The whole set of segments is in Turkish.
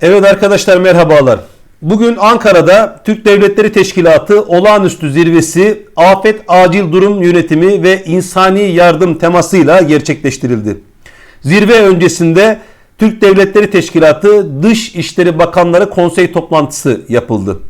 Evet arkadaşlar merhabalar. Bugün Ankara'da Türk Devletleri Teşkilatı Olağanüstü Zirvesi Afet Acil Durum Yönetimi ve İnsani Yardım temasıyla gerçekleştirildi. Zirve öncesinde Türk Devletleri Teşkilatı Dış İşleri Bakanları Konsey toplantısı yapıldı.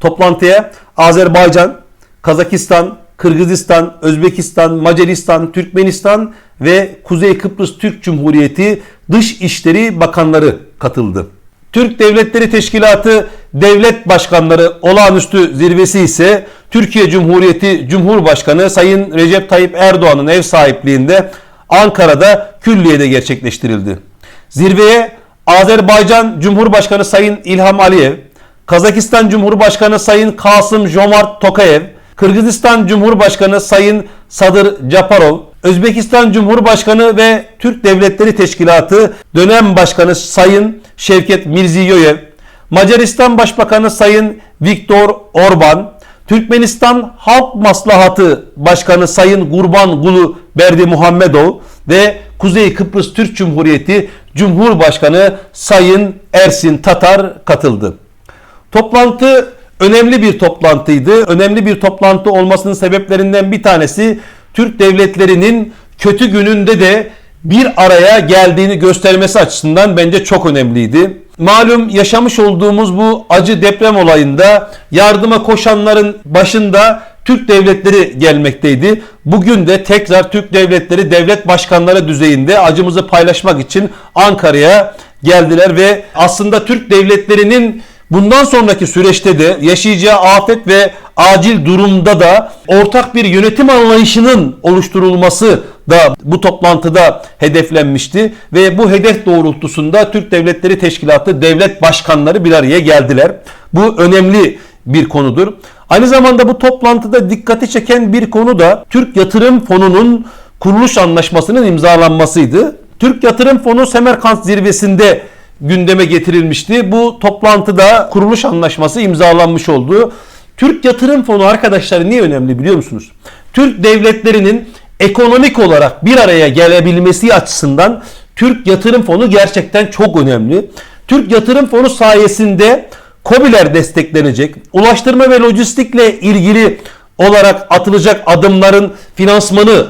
Toplantıya Azerbaycan, Kazakistan, Kırgızistan, Özbekistan, Macaristan, Türkmenistan ve Kuzey Kıbrıs Türk Cumhuriyeti Dış İşleri Bakanları katıldı. Türk Devletleri Teşkilatı Devlet Başkanları Olağanüstü Zirvesi ise Türkiye Cumhuriyeti Cumhurbaşkanı Sayın Recep Tayyip Erdoğan'ın ev sahipliğinde Ankara'da külliyede gerçekleştirildi. Zirveye Azerbaycan Cumhurbaşkanı Sayın İlham Aliyev, Kazakistan Cumhurbaşkanı Sayın Kasım Jomart Tokayev, Kırgızistan Cumhurbaşkanı Sayın Sadır Japarov, Özbekistan Cumhurbaşkanı ve Türk Devletleri Teşkilatı dönem başkanı Sayın Şevket Mirziyoyev, Macaristan Başbakanı Sayın Viktor Orban, Türkmenistan Halk Maslahatı Başkanı Sayın Gurban Gulu Berdi Muhammedov ve Kuzey Kıbrıs Türk Cumhuriyeti Cumhurbaşkanı Sayın Ersin Tatar katıldı. Toplantı önemli bir toplantıydı. Önemli bir toplantı olmasının sebeplerinden bir tanesi Türk devletlerinin kötü gününde de bir araya geldiğini göstermesi açısından bence çok önemliydi. Malum yaşamış olduğumuz bu acı deprem olayında yardıma koşanların başında Türk devletleri gelmekteydi. Bugün de tekrar Türk devletleri devlet başkanları düzeyinde acımızı paylaşmak için Ankara'ya geldiler ve aslında Türk devletlerinin bundan sonraki süreçte de yaşayacağı afet ve acil durumda da ortak bir yönetim anlayışının oluşturulması da bu toplantıda hedeflenmişti ve bu hedef doğrultusunda Türk Devletleri Teşkilatı devlet başkanları bir araya geldiler. Bu önemli bir konudur. Aynı zamanda bu toplantıda dikkati çeken bir konu da Türk Yatırım Fonu'nun kuruluş anlaşmasının imzalanmasıydı. Türk Yatırım Fonu Semerkant zirvesinde gündeme getirilmişti. Bu toplantıda kuruluş anlaşması imzalanmış oldu. Türk Yatırım Fonu arkadaşlar niye önemli biliyor musunuz? Türk devletlerinin ekonomik olarak bir araya gelebilmesi açısından Türk Yatırım Fonu gerçekten çok önemli. Türk Yatırım Fonu sayesinde KOBİ'ler desteklenecek. Ulaştırma ve lojistikle ilgili olarak atılacak adımların finansmanı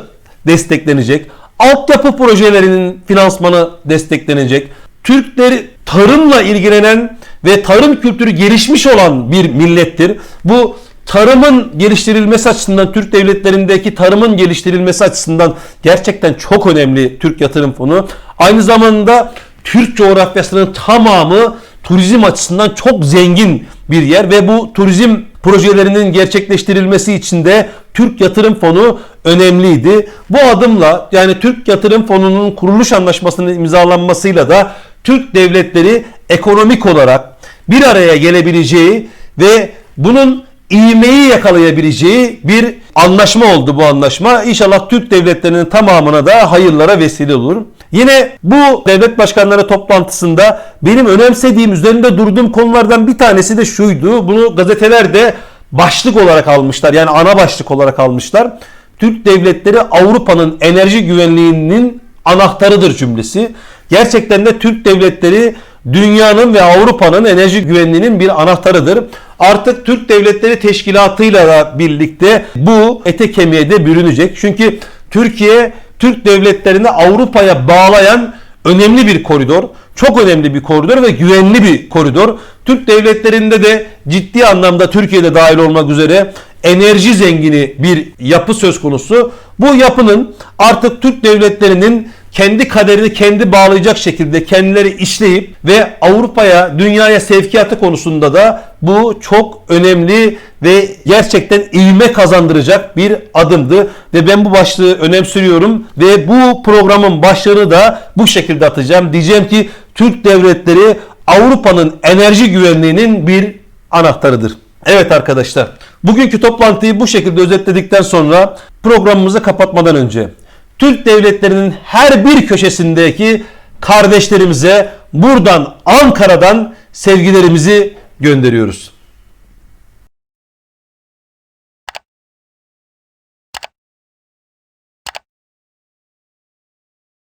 desteklenecek. Altyapı projelerinin finansmanı desteklenecek. Türkleri tarımla ilgilenen ve tarım kültürü gelişmiş olan bir millettir. Bu tarımın geliştirilmesi açısından Türk devletlerindeki tarımın geliştirilmesi açısından gerçekten çok önemli Türk Yatırım Fonu. Aynı zamanda Türk coğrafyasının tamamı turizm açısından çok zengin bir yer ve bu turizm projelerinin gerçekleştirilmesi için de Türk Yatırım Fonu önemliydi. Bu adımla yani Türk Yatırım Fonu'nun kuruluş anlaşmasının imzalanmasıyla da Türk devletleri ekonomik olarak bir araya gelebileceği ve bunun ivmeyi yakalayabileceği bir anlaşma oldu bu anlaşma. İnşallah Türk devletlerinin tamamına da hayırlara vesile olur. Yine bu devlet başkanları toplantısında benim önemsediğim, üzerinde durduğum konulardan bir tanesi de şuydu. Bunu gazetelerde başlık olarak almışlar. Yani ana başlık olarak almışlar. Türk devletleri Avrupa'nın enerji güvenliğinin anahtarıdır cümlesi. Gerçekten de Türk devletleri dünyanın ve Avrupa'nın enerji güvenliğinin bir anahtarıdır. Artık Türk Devletleri Teşkilatı'yla da birlikte bu ete kemiğe de bürünecek. Çünkü Türkiye Türk devletlerini Avrupa'ya bağlayan önemli bir koridor. Çok önemli bir koridor ve güvenli bir koridor. Türk devletlerinde de ciddi anlamda Türkiye'de dahil olmak üzere enerji zengini bir yapı söz konusu. Bu yapının artık Türk devletlerinin kendi kaderini kendi bağlayacak şekilde kendileri işleyip ve Avrupa'ya, dünyaya sevkiyatı konusunda da bu çok önemli ve gerçekten ivme kazandıracak bir adımdı. Ve ben bu başlığı önemsiriyorum ve bu programın başlığını da bu şekilde atacağım. Diyeceğim ki Türk devletleri Avrupa'nın enerji güvenliğinin bir anahtarıdır. Evet arkadaşlar, bugünkü toplantıyı bu şekilde özetledikten sonra programımızı kapatmadan önce Türk devletlerinin her bir köşesindeki kardeşlerimize buradan Ankara'dan sevgilerimizi gönderiyoruz.